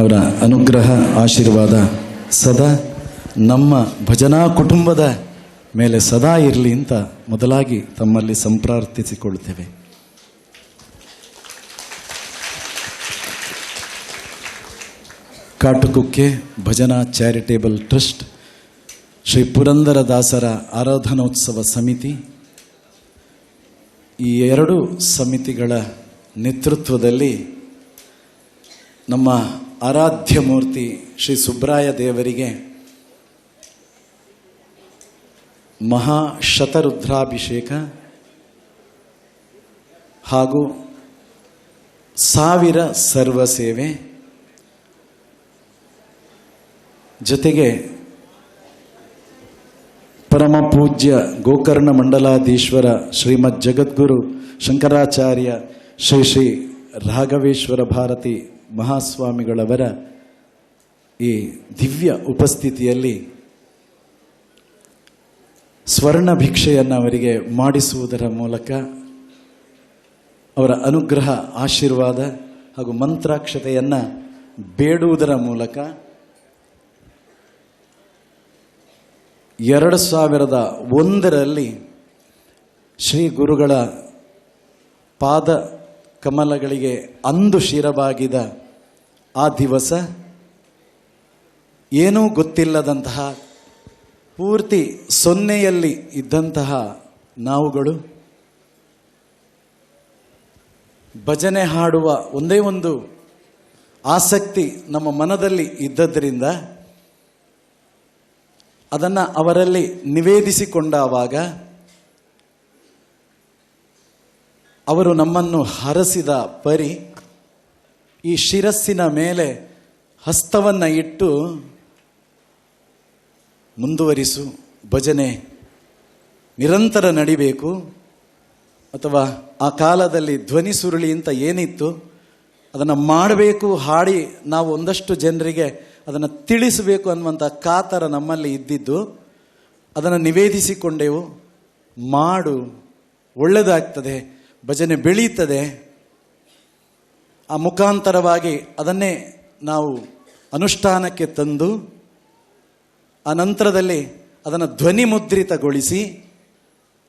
ಅವರ ಅನುಗ್ರಹ, ಆಶೀರ್ವಾದ ಸದಾ ನಮ್ಮ ಭಜನಾ ಕುಟುಂಬದ ಮೇಲೆ ಸದಾ ಇರಲಿ ಅಂತ ಮೊದಲಾಗಿ ತಮ್ಮಲ್ಲಿ ಸಂಪ್ರಾರ್ಥಿಸಿಕೊಳ್ತೇವೆ ಕಾಟುಕುಕ್ಕೆ ಭಜನಾ ಚಾರಿಟೇಬಲ್ ಟ್ರಸ್ಟ್, ಶ್ರೀ ಪುರಂದರ ದಾಸರ ಆರಾಧನೋತ್ಸವ ಸಮಿತಿ, ಈ ಎರಡು ಸಮಿತಿಗಳ ನೇತೃತ್ವದಲ್ಲಿ ನಮ್ಮ ಆರಾಧ್ಯ ಮೂರ್ತಿ ಶ್ರೀ ಸುಬ್ರಾಯ ದೇವರಿಗೆ ಮಹಾ ಶತರುದ್ರಾಭಿಷೇಕ ಹಾಗೂ ಸಾವಿರ ಸರ್ವ ಸೇವೆ ಜೊತೆಗೆ ಪರಮ ಪೂಜ್ಯ ಗೋಕರ್ಣ ಮಂಡಲಾಧೀಶ್ವರ ಶ್ರೀಮದ್ ಜಗದ್ಗುರು ಶಂಕರಾಚಾರ್ಯ ಶ್ರೀ ಶ್ರೀ ರಾಘವೇಶ್ವರ ಭಾರತಿ ಮಹಾಸ್ವಾಮಿಗಳವರ ಈ ದಿವ್ಯ ಉಪಸ್ಥಿತಿಯಲ್ಲಿ ಸ್ವರ್ಣ ಭಿಕ್ಷೆಯನ್ನು ಅವರಿಗೆ ಮಾಡಿಸುವುದರ ಮೂಲಕ ಅವರ ಅನುಗ್ರಹ, ಆಶೀರ್ವಾದ ಹಾಗೂ ಮಂತ್ರಾಕ್ಷತೆಯನ್ನು ಬೇಡುವುದರ ಮೂಲಕ ಎರಡು ಸಾವಿರದ ಒಂದರಲ್ಲಿ ಶ್ರೀ ಗುರುಗಳ ಪಾದ ಕಮಲಗಳಿಗೆ ಅಂದು ಶಿರಬಾಗಿದ ಆ ದಿವಸ ಏನೂ ಗೊತ್ತಿಲ್ಲದಂತಹ ಪೂರ್ತಿ ಸೊನ್ನೆಯಲ್ಲಿ ಇದ್ದಂತಹ ನಾವುಗಳು ಭಜನೆ ಹಾಡುವ ಒಂದೇ ಒಂದು ಆಸಕ್ತಿ ನಮ್ಮ ಮನದಲ್ಲಿ ಇದ್ದದ್ರಿಂದ ಅದನ್ನು ಅವರಲ್ಲಿ ನಿವೇದಿಸಿಕೊಂಡಾವಾಗ ಅವರು ನಮ್ಮನ್ನು ಹರಸಿದ ಪರಿ ಈ ಶಿರಸ್ಸಿನ ಮೇಲೆ ಹಸ್ತವನ್ನು ಇಟ್ಟು ಮುಂದುವರಿಸು. ಭಜನೆ ನಿರಂತರ ನಡಿಬೇಕು. ಅಥವಾ ಆ ಕಾಲದಲ್ಲಿ ಧ್ವನಿ ಸುರುಳಿ ಅಂತ ಏನಿತ್ತು, ಅದನ್ನು ಮಾಡಬೇಕು, ಹಾಡಿ ನಾವು ಒಂದಷ್ಟು ಜನರಿಗೆ ಅದನ್ನು ತಿಳಿಸಬೇಕು ಅನ್ನುವಂಥ ಕಾತರ ನಮ್ಮಲ್ಲಿ ಇದ್ದಿದ್ದು, ಅದನ್ನು ನಿವೇದಿಸಿಕೊಂಡೆವು. ಮಾಡು ಒಳ್ಳೆಯದಾಗ್ತದೆ ಭಜನೆ ಬೆಳೀತದೆ, ಆ ಮುಖಾಂತರವಾಗಿ ಅದನ್ನೇ ನಾವು ಅನುಷ್ಠಾನಕ್ಕೆ ತಂದು, ಆ ನಂತರದಲ್ಲಿ ಅದನ್ನು ಧ್ವನಿ ಮುದ್ರಿತಗೊಳಿಸಿ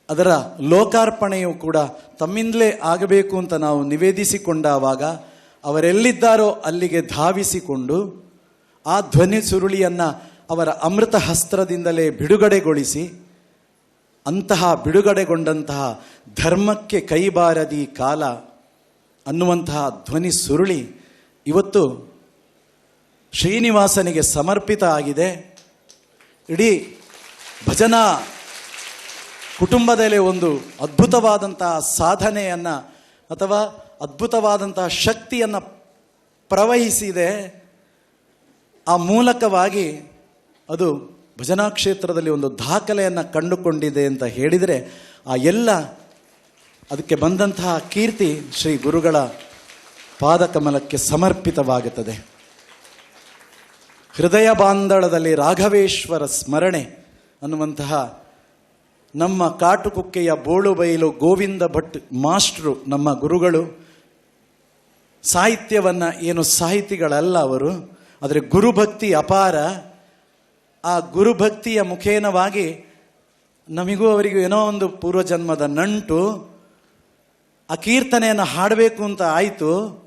ಅದರ ಲೋಕಾರ್ಪಣೆಯು ಕೂಡ ತಮ್ಮಿಂದಲೇ ಆಗಬೇಕು ಅಂತ ನಾವು ನಿವೇದಿಸಿಕೊಂಡಾವಾಗ, ಅವರೆಲ್ಲಿದ್ದಾರೋ ಅಲ್ಲಿಗೆ ಧಾವಿಸಿಕೊಂಡು, ಆ ಧ್ವನಿ ಸುರುಳಿಯನ್ನು ಅವರ ಅಮೃತ ಹಸ್ತ್ರದಿಂದಲೇ ಬಿಡುಗಡೆಗೊಳಿಸಿ ಅಂತಹ ಬಿಡುಗಡೆಗೊಂಡಂತಹ ಧರ್ಮಕ್ಕೆ ಕೈಬಾರದಿ ಕಾಲ ಅನ್ನುವಂತಹ ಧ್ವನಿ ಸುರುಳಿ ಇವತ್ತು ಶ್ರೀನಿವಾಸನಿಗೆ ಸಮರ್ಪಿತ ಆಗಿದೆ. ಇಡೀ ಭಜನಾ ಕುಟುಂಬದಲ್ಲೇ ಒಂದು ಅದ್ಭುತವಾದಂತಹ ಸಾಧನೆಯನ್ನು ಅಥವಾ ಅದ್ಭುತವಾದಂತಹ ಶಕ್ತಿಯನ್ನು ಪ್ರವಹಿಸಿದೆ. ಆ ಮೂಲಕವಾಗಿ ಅದು ಭಜನಾ ಕ್ಷೇತ್ರದಲ್ಲಿ ಒಂದು ದಾಖಲೆಯನ್ನು ಕಂಡುಕೊಂಡಿದೆ ಅಂತ ಹೇಳಿದರೆ ಆ ಎಲ್ಲ ಅದಕ್ಕೆ ಬಂದಂತಹ ಕೀರ್ತಿ ಶ್ರೀ ಗುರುಗಳ ಪಾದಕಮಲಕ್ಕೆ ಸಮರ್ಪಿತವಾಗುತ್ತದೆ. ಹೃದಯ ಬಾಂಧಳದಲ್ಲಿ ರಾಘವೇಶ್ವರ ಸ್ಮರಣೆ ಅನ್ನುವಂತಹ ನಮ್ಮ ಕಾಟುಕುಕ್ಕೆಯ ಬೋಳು ಬಯಲು ಗೋವಿಂದ ಭಟ್ ಮಾಸ್ಟ್ರು ನಮ್ಮ ಗುರುಗಳು. ಸಾಹಿತ್ಯವನ್ನು ಏನು ಸಾಹಿತಿಗಳಲ್ಲ ಅವರು, ಆದರೆ ಗುರುಭಕ್ತಿ ಅಪಾರ. ಆ ಗುರುಭಕ್ತಿಯ ಮುಖೇನವಾಗಿ ನಮಗೂ ಅವರಿಗೂ ಏನೋ ಒಂದು ಪೂರ್ವಜನ್ಮದ ನಂಟು, ಆ ಕೀರ್ತನೆಯನ್ನು ಹಾಡಬೇಕು ಅಂತ ಆಯಿತು.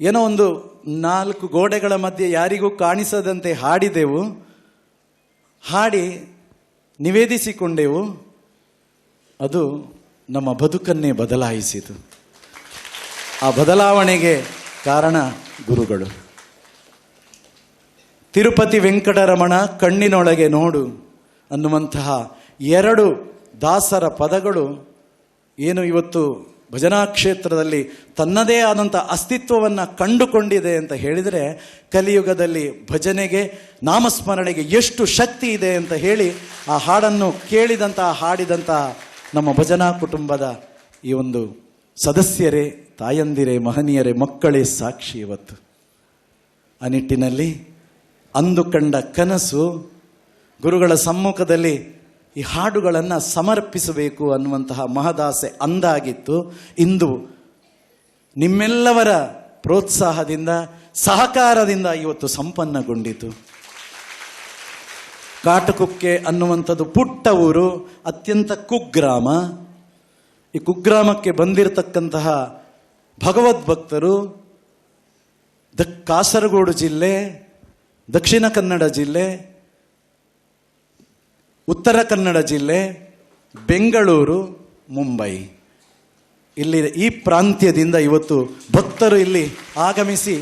ಏನೋ ಒಂದು ನಾಲ್ಕು ಗೋಡೆಗಳ ಮಧ್ಯೆ ಯಾರಿಗೂ ಕಾಣಿಸದಂತೆ ಹಾಡಿದೆವು. ಹಾಡಿ ನಿವೇದಿಸಿಕೊಂಡೆವು. ಅದು ನಮ್ಮ ಬದುಕನ್ನೇ ಬದಲಾಯಿಸಿತು. ಆ ಬದಲಾವಣೆಗೆ ಕಾರಣ ಗುರುಗಳು. ತಿರುಪತಿ ವೆಂಕಟರಮಣ ಕಣ್ಣಿನೊಳಗೆ ನೋಡು ಅನ್ನುವಂತಹ ಎರಡು ದಾಸರ ಪದಗಳು ಏನು ಇವತ್ತು ಭಜನಾ ಕ್ಷೇತ್ರದಲ್ಲಿ ತನ್ನದೇ ಆದಂಥ ಅಸ್ತಿತ್ವವನ್ನು ಕಂಡುಕೊಂಡಿದೆ ಅಂತ ಹೇಳಿದರೆ ಕಲಿಯುಗದಲ್ಲಿ ಭಜನೆಗೆ, ನಾಮಸ್ಮರಣೆಗೆ ಎಷ್ಟು ಶಕ್ತಿ ಇದೆ ಅಂತ ಹೇಳಿ ಆ ಹಾಡನ್ನು ಕೇಳಿದಂತಹ ಹಾಡಿದಂತಹ ನಮ್ಮ ಭಜನಾ ಕುಟುಂಬದ ಈ ಒಂದು ಸದಸ್ಯರೇ, ತಾಯಂದಿರೇ, ಮಹನೀಯರೇ, ಮಕ್ಕಳೇ ಸಾಕ್ಷಿ ಇವತ್ತು. ಆ ನಿಟ್ಟಿನಲ್ಲಿ ಅಂದು ಕಂಡ ಕನಸು ಗುರುಗಳ ಸಮ್ಮುಖದಲ್ಲಿ ಈ ಹಾಡುಗಳನ್ನು ಸಮರ್ಪಿಸಬೇಕು ಅನ್ನುವಂತಹ ಮಹದಾಸೆ ಅಂದಾಗಿತ್ತು. ಇಂದು ನಿಮ್ಮೆಲ್ಲವರ ಪ್ರೋತ್ಸಾಹದಿಂದ, ಸಹಕಾರದಿಂದ ಇವತ್ತು ಸಂಪನ್ನಗೊಂಡಿತು. ಕಾಟುಕುಕ್ಕೆ ಅನ್ನುವಂಥದ್ದು ಪುಟ್ಟ ಊರು, ಅತ್ಯಂತ ಕುಗ್ರಾಮ. ಈ ಕುಗ್ರಾಮಕ್ಕೆ ಬಂದಿರತಕ್ಕಂತಹ ಭಗವದ್ಭಕ್ತರು, ದ ಕಾಸರಗೋಡು ಜಿಲ್ಲೆ ದಕ್ಷಿಣ ಕನ್ನಡ ಜಿಲ್ಲೆ, ಉತ್ತರ ಕನ್ನಡ ಜಿಲ್ಲೆ, ಬೆಂಗಳೂರು, ಮುಂಬೈ. ಇಲ್ಲಿ ಈ ಪ್ರಾಂತ್ಯದಿಂದ ಇವತ್ತು ಭಕ್ತರು ಇಲ್ಲಿ ಆಗಮಿಸಿ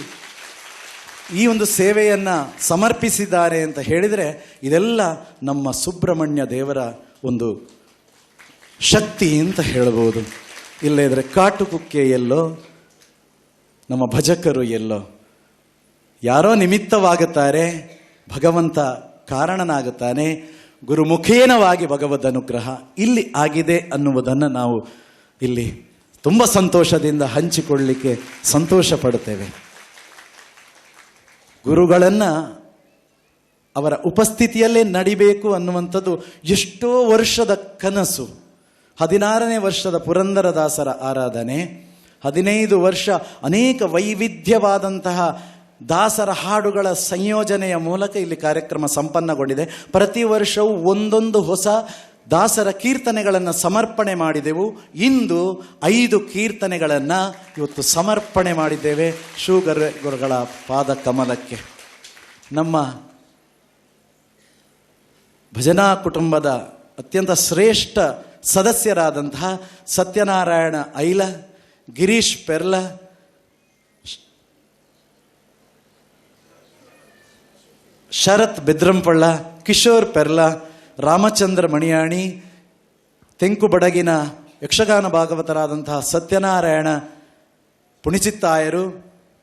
ಈ ಒಂದು ಸೇವೆಯನ್ನು ಸಮರ್ಪಿಸಿದ್ದಾರೆ ಅಂತ ಹೇಳಿದರೆ ಇದೆಲ್ಲ ನಮ್ಮ ಸುಬ್ರಹ್ಮಣ್ಯ ದೇವರ ಒಂದು ಶಕ್ತಿ ಅಂತ ಹೇಳ್ಬೋದು ಇಲ್ಲದ್ರೆ ಕಾಟುಕುಕ್ಕೆ ಎಲ್ಲೋ, ನಮ್ಮ ಭಜಕರು ಎಲ್ಲೋ. ಯಾರೋ ನಿಮಿತ್ತವಾಗುತ್ತಾರೆ, ಭಗವಂತ ಕಾರಣನಾಗುತ್ತಾನೆ, ಗುರುಮುಖೇನವಾಗಿ ಭಗವದ್ ಅನುಗ್ರಹ ಇಲ್ಲಿ ಆಗಿದೆ ಅನ್ನುವುದನ್ನು ನಾವು ಇಲ್ಲಿ ತುಂಬ ಸಂತೋಷದಿಂದ ಹಂಚಿಕೊಳ್ಳಲಿಕ್ಕೆ ಸಂತೋಷ ಪಡುತ್ತೇವೆ ಗುರುಗಳನ್ನು ಅವರ ಉಪಸ್ಥಿತಿಯಲ್ಲೇ ನಡಿಬೇಕು ಅನ್ನುವಂಥದ್ದು ಎಷ್ಟೋ ವರ್ಷದ ಕನಸು. ಹದಿನಾರನೇ ವರ್ಷದ ಪುರಂದರದಾಸರ ಆರಾಧನೆ, ಹದಿನೈದು ವರ್ಷ ಅನೇಕ ವೈವಿಧ್ಯವಾದಂತಹ ದಾಸರ ಹಾಡುಗಳ ಸಂಯೋಜನೆಯ ಮೂಲಕ ಇಲ್ಲಿ ಕಾರ್ಯಕ್ರಮ ಸಂಪನ್ನಗೊಂಡಿದೆ. ಪ್ರತಿ ವರ್ಷವೂ ಒಂದೊಂದು ಹೊಸ ದಾಸರ ಕೀರ್ತನೆಗಳನ್ನು ಸಮರ್ಪಣೆ ಮಾಡಿದೆವು. ಇಂದು ಐದು ಕೀರ್ತನೆಗಳನ್ನು ಇವತ್ತು ಸಮರ್ಪಣೆ ಮಾಡಿದ್ದೇವೆ. ಶೂಗರ್ ಗುರುಗಳ ಪಾದ ಕಮಲಕ್ಕೆ. ನಮ್ಮ ಭಜನಾ ಕುಟುಂಬದ ಅತ್ಯಂತ ಶ್ರೇಷ್ಠ ಸದಸ್ಯರಾದಂತಹ ಸತ್ಯನಾರಾಯಣ ಐಲ, ಗಿರೀಶ್ ಪೆರ್ಲ ಶರತ್ ಬೆದ್ರಂಪಳ್ಳ, ಕಿಶೋರ್ ಪೆರ್ಲ, ರಾಮಚಂದ್ರ ಮಣಿಯಾಣಿ ತೆಂಕು ಬಡಗಿನ ಯಕ್ಷಗಾನ ಭಾಗವತರಾದಂತಹ ಸತ್ಯನಾರಾಯಣ ಪುಣಿಚಿತ್ತಾಯರು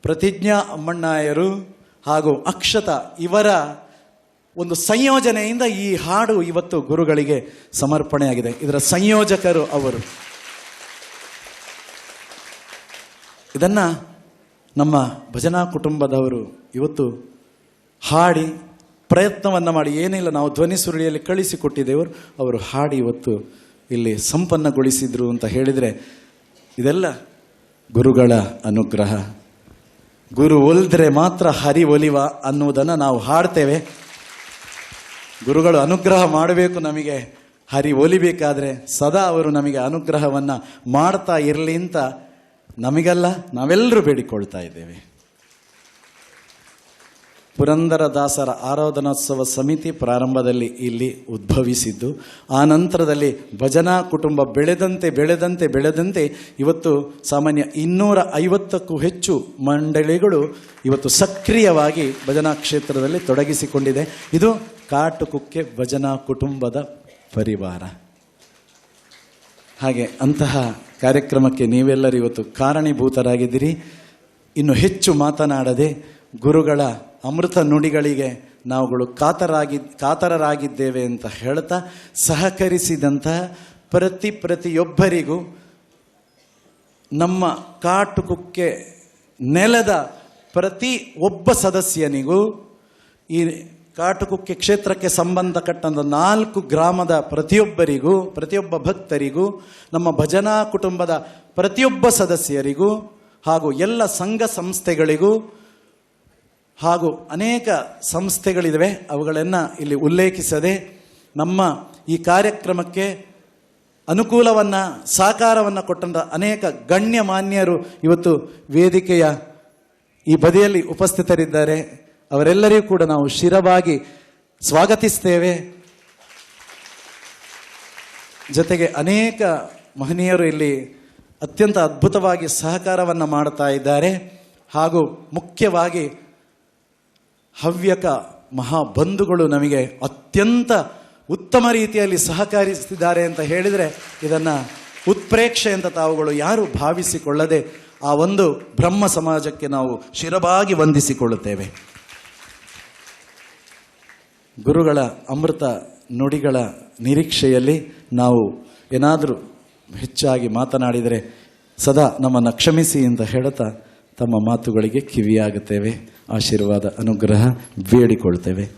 ಪ್ರತಿಜ್ಞಾ ಅಮ್ಮಣ್ಣಾಯರು ಹಾಗೂ ಅಕ್ಷತ ಇವರ ಒಂದು ಸಂಯೋಜನೆಯಿಂದ ಈ ಹಾಡು ಇವತ್ತು ಗುರುಗಳಿಗೆ ಸಮರ್ಪಣೆಯಾಗಿದೆ. ಇದರ ಸಂಯೋಜಕರು ಅವರು. ಇದನ್ನು ನಮ್ಮ ಭಜನಾ ಕುಟುಂಬದವರು ಇವತ್ತು ಹಾಡಿ ಪ್ರಯತ್ನವನ್ನು ಮಾಡಿ. ಏನಿಲ್ಲ, ನಾವು ಧ್ವನಿ ಸುರುಳಿಯಲ್ಲಿ ಕಳಿಸಿಕೊಟ್ಟಿದ್ದೇವರು ಅವರು ಹಾಡಿ ಇವತ್ತು ಇಲ್ಲಿ ಸಂಪನ್ನಗೊಳಿಸಿದ್ರು ಅಂತ ಹೇಳಿದರೆ, ಇದೆಲ್ಲ ಗುರುಗಳ ಅನುಗ್ರಹ. ಗುರು ಒಲಿದ್ರೆ ಮಾತ್ರ ಹರಿ ಒಲಿವ ಅನ್ನುವುದನ್ನು ನಾವು ಹಾಡ್ತೇವೆ. ಗುರುಗಳು ಅನುಗ್ರಹ ಮಾಡಬೇಕು ನಮಗೆ. ಹರಿ ಒಲಿಬೇಕಾದ್ರೆ ಸದಾ ಅವರು ನಮಗೆ ಅನುಗ್ರಹವನ್ನು ಮಾಡ್ತಾ ಇರಲಿ ಅಂತ ನಮಗೆಲ್ಲ ನಾವೆಲ್ಲರೂ ಬೇಡಿಕೊಳ್ತಾ ಇದ್ದೇವೆ. ಪುರಂದರದಾಸರ ಆರಾಧನೋತ್ಸವ ಸಮಿತಿ ಪ್ರಾರಂಭದಲ್ಲಿ ಇಲ್ಲಿ ಉದ್ಭವಿಸಿದ್ದು, ಆ ನಂತರದಲ್ಲಿ ಭಜನಾ ಕುಟುಂಬ ಬೆಳೆದಂತೆ ಬೆಳೆದಂತೆ ಬೆಳೆದಂತೆ ಇವತ್ತು ಸಾಮಾನ್ಯ ಇನ್ನೂರ ಐವತ್ತಕ್ಕೂ ಹೆಚ್ಚು ಮಂಡಳಿಗಳು ಇವತ್ತು ಸಕ್ರಿಯವಾಗಿ ಭಜನಾ ಕ್ಷೇತ್ರದಲ್ಲಿ ತೊಡಗಿಸಿಕೊಂಡಿದೆ. ಇದು ಕಾಟುಕುಕ್ಕೆ ಭಜನಾ ಕುಟುಂಬದ ಪರಿವಾರ. ಹಾಗೆ ಅಂತಹ ಕಾರ್ಯಕ್ರಮಕ್ಕೆ ನೀವೆಲ್ಲರೂ ಇವತ್ತು ಕಾರಣೀಭೂತರಾಗಿದ್ದೀರಿ. ಇನ್ನು ಹೆಚ್ಚು ಮಾತನಾಡದೆ ಗುರುಗಳ ಅಮೃತ ನುಡಿಗಳಿಗೆ ನಾವುಗಳು ಕಾತರಾಗಿ, ಕಾತರರಾಗಿದ್ದೇವೆ ಅಂತ ಹೇಳ್ತಾ ಸಹಕರಿಸಿದಂತಹ ಪ್ರತಿ ಪ್ರತಿಯೊಬ್ಬರಿಗೂ ನಮ್ಮ ಕಾಟುಕುಕ್ಕೆ ನೆಲದ ಪ್ರತಿ ಒಬ್ಬ ಸದಸ್ಯನಿಗೂ ಈ ಕಾಟುಕುಕ್ಕೆ ಕ್ಷೇತ್ರಕ್ಕೆ ಸಂಬಂಧಪಟ್ಟಂಥ ನಾಲ್ಕು ಗ್ರಾಮದ ಪ್ರತಿಯೊಬ್ಬರಿಗೂ, ಪ್ರತಿಯೊಬ್ಬ ಭಕ್ತರಿಗೂ, ನಮ್ಮ ಭಜನಾ ಕುಟುಂಬದ ಪ್ರತಿಯೊಬ್ಬ ಸದಸ್ಯರಿಗೂ ಹಾಗೂ ಎಲ್ಲ ಸಂಘ ಸಂಸ್ಥೆಗಳಿಗೂ ಹಾಗೂ ಅನೇಕ ಸಂಸ್ಥೆಗಳಿವೆ ಅವುಗಳನ್ನು ಇಲ್ಲಿ ಉಲ್ಲೇಖಿಸದೆ ನಮ್ಮ ಈ ಕಾರ್ಯಕ್ರಮಕ್ಕೆ ಅನುಕೂಲವನ್ನು ಸಹಕಾರವನ್ನು ಕೊಟ್ಟಂಥ ಅನೇಕ ಗಣ್ಯಮಾನ್ಯರು ಇವತ್ತು ವೇದಿಕೆಯ ಈ ಬದಿಯಲ್ಲಿ ಉಪಸ್ಥಿತರಿದ್ದಾರೆ. ಅವರೆಲ್ಲರಿಗೂ ಕೂಡ ನಾವು ಶಿರವಾಗಿ ಸ್ವಾಗತಿಸ್ತೇವೆ. ಜೊತೆಗೆ ಅನೇಕ ಮಹನೀಯರು ಇಲ್ಲಿ ಅತ್ಯಂತ ಅದ್ಭುತವಾಗಿ ಸಹಕಾರವನ್ನು ಮಾಡ್ತಾ ಇದ್ದಾರೆ. ಹಾಗೂ ಮುಖ್ಯವಾಗಿ ಹವ್ಯಕ ಮಹಾಬಂಧುಗಳು ನಮಗೆ ಅತ್ಯಂತ ಉತ್ತಮ ರೀತಿಯಲ್ಲಿ ಸಹಕರಿಸಿದ್ದಾರೆ ಅಂತ ಹೇಳಿದರೆ ಇದನ್ನು ಉತ್ಪ್ರೇಕ್ಷೆ ಅಂತ ತಾವುಗಳು ಯಾರು ಭಾವಿಸಿಕೊಳ್ಳದೆ ಆ ಒಂದು ಬ್ರಹ್ಮ ಸಮಾಜಕ್ಕೆ ನಾವು ಶಿರಬಾಗಿ ವಂದಿಸಿಕೊಳ್ಳುತ್ತೇವೆ. ಗುರುಗಳ ಅಮೃತ ನುಡಿಗಳ ನಿರೀಕ್ಷೆಯಲ್ಲಿ ನಾವು ಏನಾದರೂ ಹೆಚ್ಚಾಗಿ ಮಾತನಾಡಿದರೆ ಸದಾ ನಮ್ಮನ್ನು ಕ್ಷಮಿಸಿ ಅಂತ ಹೇಳುತ್ತಾ ತಮ್ಮ ಮಾತುಗಳಿಗೆ ಕಿವಿಯಾಗುತ್ತೇವೆ. ಆಶೀರ್ವಾದ ಅನುಗ್ರಹ ಬೇಡಿಕೊಳ್ತೇವೆ.